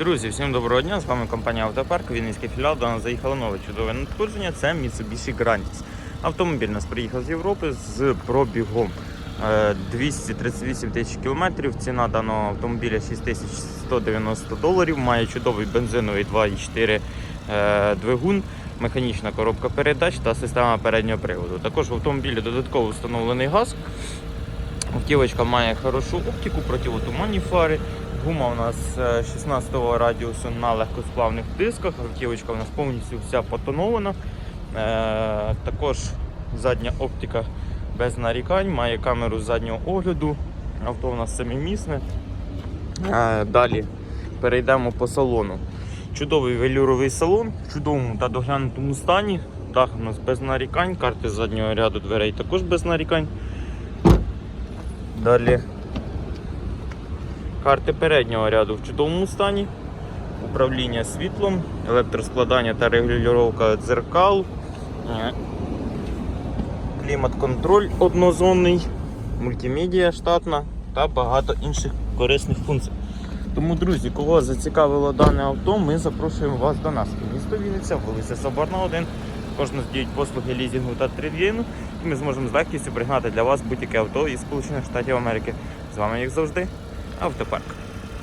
Друзі, всім доброго дня! З вами компанія Автопарк, Вінницький філіал. До нас заїхало нове чудове надходження. Це Mitsubishi Grandis. Автомобіль нас приїхав з Європи з пробігом е, 238 тисяч кілометрів. Ціна даного автомобіля 6190 доларів. Має чудовий бензиновий 2,4 е, двигун, механічна коробка передач та система переднього приводу. Також в автомобілі додатково встановлений газ. Автівочка має хорошу оптику, противотуманні фари. Гума у нас е, 16 радіусу на легкосплавних дисках. Автівочка у нас повністю вся потонована. Е, також задня оптика без нарікань, має камеру заднього огляду. Авто у нас семимісне. Е, далі перейдемо по салону. Чудовий велюровий салон в чудовому та доглянутому стані. Дах у нас без нарікань, карти заднього ряду дверей також без нарікань. Далі карти переднього ряду в чудовому стані. Управління світлом, електроскладання та регулювання дзеркал, е, клімат-контроль однозонний, мультимедіа штатна та багато інших корисних функцій. Тому, друзі, кого зацікавило дане авто, ми запрошуємо вас до нас. Місто Вінниця, вулиця Соборна 1. Також нас діють послуги лізінгу та тридвіну, і ми зможемо з легкістю пригнати для вас будь-яке авто із Сполучених Штатів Америки. З вами, як завжди, автопарк.